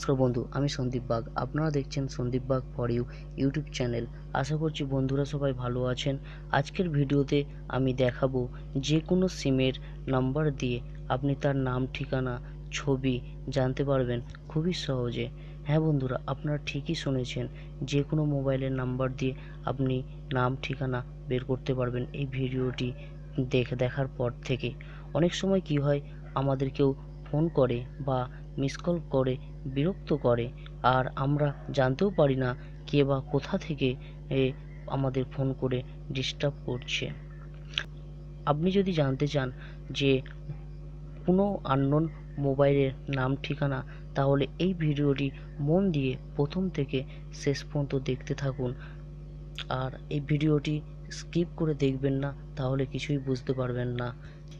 নমস্কার বন্ধু, আমি সন্দীপ বাগ। আপনারা দেখছেন Sandeep Bag for you YouTube channel. আশা করছি বন্ধুরা সবাই ভালো আছেন। আজকের ভিডিওতে আমি দেখাবো যে কোনো সিমের নাম্বার দিয়ে আপনি তার নাম, ঠিকানা, ছবি জানতে পারবেন খুবই সহজে। হ্যাঁ বন্ধুরা, আপনারা ঠিকই শুনেছেন, যে কোনো মোবাইলের নাম্বার দিয়ে আপনি নাম, ঠিকানা বের করতে পারবেন এই ভিডিওটি দেখে, দেখার পর থেকে। অনেক সময় কি হয়, আমাদের কেউ ফোন করে বা মিস কল করে, বিরক্ত করে। আর আমরা জানতেও পারি না কে বা কোথা থেকে এ আমাদের ফোন করে ডিস্টার্ব করছে। আপনি যদি জানতে চান যে কোনো আননোন মোবাইলের নাম ঠিকানা, তাহলে এই ভিডিওটি মন দিয়ে প্রথম থেকে শেষ পর্যন্ত দেখতে থাকুন। আর এই ভিডিওটি স্কিপ করে দেখবেন না, তাহলে কিছুই বুঝতে পারবেন না।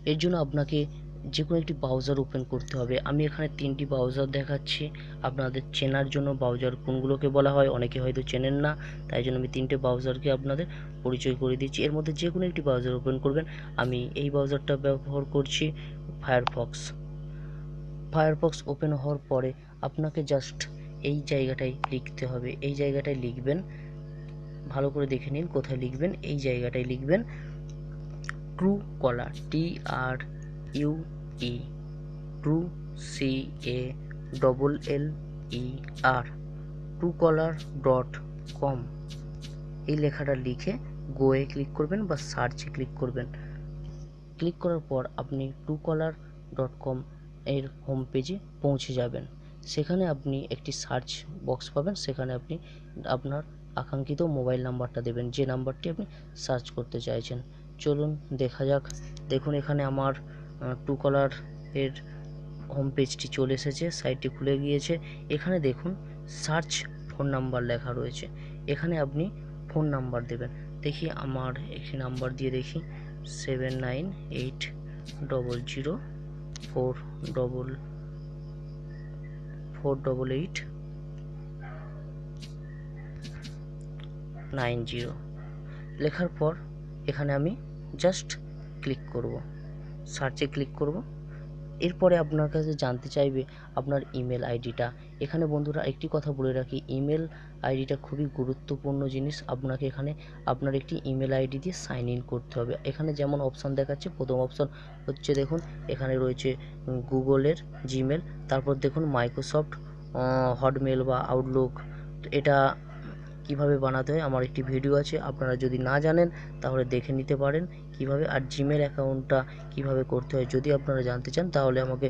এর জন্য আপনাকে যে কোনো একটি ব্রাউজার ওপেন করতে হবে। আমি এখানে তিনটি ব্রাউজার দেখাচ্ছি। আপনাদের চেনার জন্য ব্রাউজার কোনগুলোকে বলা হয়, অনেকে হয়তো চেনেন না, তাই জন্য আমি তিনটে ব্রাউজারকে আপনাদের পরিচয় করে দিচ্ছি। এর মধ্যে যে কোনো একটি ব্রাউজার ওপেন করবেন। আমি এই ব্রাউজারটা ব্যবহার করছি ফায়ারফক্স ফায়ারফক্স ওপেন হওয়ার পরে আপনাকে জাস্ট এই জায়গাটায় লিখতে হবে। এই জায়গাটায় লিখবেন। ভালো করে দেখে নিন কোথায় লিখবেন। এই জায়গাটায় লিখবেন Truecaller T R U E true C A double L E R to caller dot com. এই লেখাটা লিখে গোয়ে ক্লিক করবেন বা সার্চে ক্লিক করবেন। ক্লিক করার পর আপনি টু কলার ডট কম এর হোম পেজে পৌঁছে যাবেন। সেখানে আপনি একটি সার্চ বক্স পাবেন। সেখানে আপনি আপনার আকাঙ্ক্ষিত মোবাইল নাম্বারটা দেবেন। যে নাম্বারটি আপনি সার্চ করতে চাইছেন। চলুন দেখা যাক। দেখুন এখানে আমার টু কলার এর হোম পেজটি চলে এসেছে সাইটটি খুলে গিয়েছে। এখানে দেখুন সার্চ ফোন নাম্বার লেখা রয়েছে। এখানে আপনি ফোন নাম্বার দেবেন। দেখি আমার একটি নাম্বার দিয়ে দেখি seven nine eight double zero four double four double eight nine zero লেখার পর এখানে আমি জাস্ট ক্লিক করব। সার্চে ক্লিক করব। এরপরে আপনার কাছে জানতে চাইবে আপনার ইমেল আইডিটা। এখানে বন্ধুরা একটি কথা বলে রাখি ইমেল আইডিটা খুবই গুরুত্বপূর্ণ জিনিস। আপনাকে এখানে আপনার একটি ইমেল আইডি দিয়ে সাইন ইন করতে হবে। এখানে যেমন অপশান দেখাচ্ছে, প্রথম অপশান হচ্ছে দেখুন, এখানে রয়েছে গুগলের জিমেল তারপর দেখুন মাইক্রোসফট হটমেল বা আউটলুক এটা কীভাবে বানাতে হয়, আমার একটি ভিডিও আছে, আপনারা যদি না জানেন তাহলে দেখে নিতে পারেন। কীভাবে আর জিমেল অ্যাকাউন্টটা কীভাবে করতে হয়, যদি আপনারা জানতে চান তাহলে আমাকে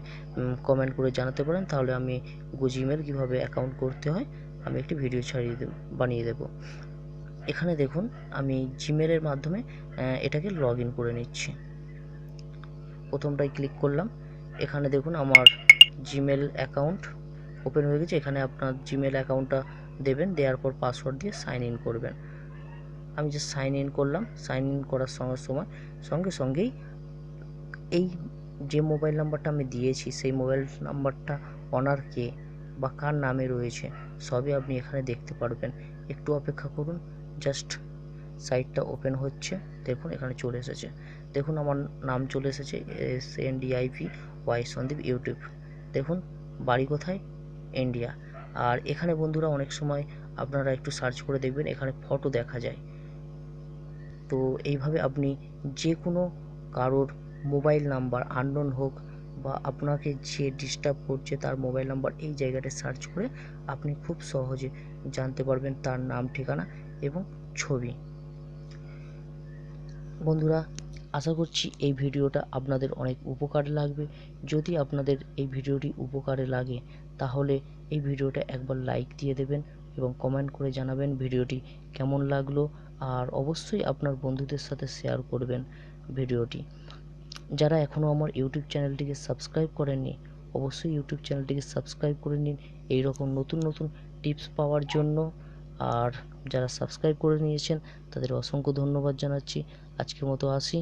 কমেন্ট করে জানাতে পারেন, তাহলে আমি জিমেল কীভাবে অ্যাকাউন্ট করতে হয়, আমি একটি ভিডিও ছাড়িয়ে বানিয়ে দেব। এখানে দেখুন, আমি জিমেলের মাধ্যমে এটাকে লগ করে নিচ্ছি। প্রথমটাই ক্লিক করলাম। এখানে দেখুন আমার জিমেল অ্যাকাউন্ট ওপেন হয়ে গেছে, এখানে আপনার জিমেল অ্যাকাউন্টটা দেবেন, দেওয়ার পর পাসওয়ার্ড দিয়ে সাইন ইন করবেন। আমি যে সাইন ইন করলাম সাইন ইন করার সঙ্গে সময়, সঙ্গে সঙ্গেই এই যে মোবাইল নাম্বারটা আমি দিয়েছি, সেই মোবাইল নাম্বারটা অনার কে বা কার নামে রয়েছে, সবই আপনি এখানে দেখতে পারবেন। একটু অপেক্ষা করুন জাস্ট সাইটটা ওপেন হচ্ছে, দেখুন এখানে চলে এসেছে। দেখুন আমার নাম চলে এসেছে S N DIP Y Sandeep YouTube. দেখুন বাড়ি কোথায়? ইন্ডিয়া আর এখানে বন্ধুরা অনেক সময় আপনারা একটু সার্চ করে দেখবেন, এখানে ফটো দেখা যায়। তো এইভাবে আপনি যে কোনো কারোর মোবাইল নাম্বার আননোন হোক বা আপনাকে যে ডিস্টার্ব করছে তার মোবাইল নাম্বার এই জায়গাটা সার্চ করে আপনি খুব সহজে জানতে পারবেন তার নাম, ঠিকানা এবং ছবি। বন্ধুরা, আশা করছি এই ভিডিওটা আপনাদের অনেক উপকার লাগবে। যদি আপনাদের এই ভিডিওটি উপকারে লাগে, তাহলে এই ভিডিওটা একবার লাইক দিয়ে দেবেন এবং কমেন্ট করে জানাবেন ভিডিওটি কেমন লাগল আর অবশ্যই আপনার বন্ধুদের সাথে শেয়ার করবেন ভিডিওটি। যারা এখনও আমার ইউটিউব চ্যানেলটিকে সাবস্ক্রাইব করেননি, অবশ্যই ইউটিউব চ্যানেলটিকে সাবস্ক্রাইব করে নিন। এই রকম নতুন নতুন টিপস পাওয়ার জন্য। আর যারা সাবস্ক্রাইব করে নিয়েছেন, তাদের অসংখ্য ধন্যবাদ জানাচ্ছি। আজকের মতো আসি।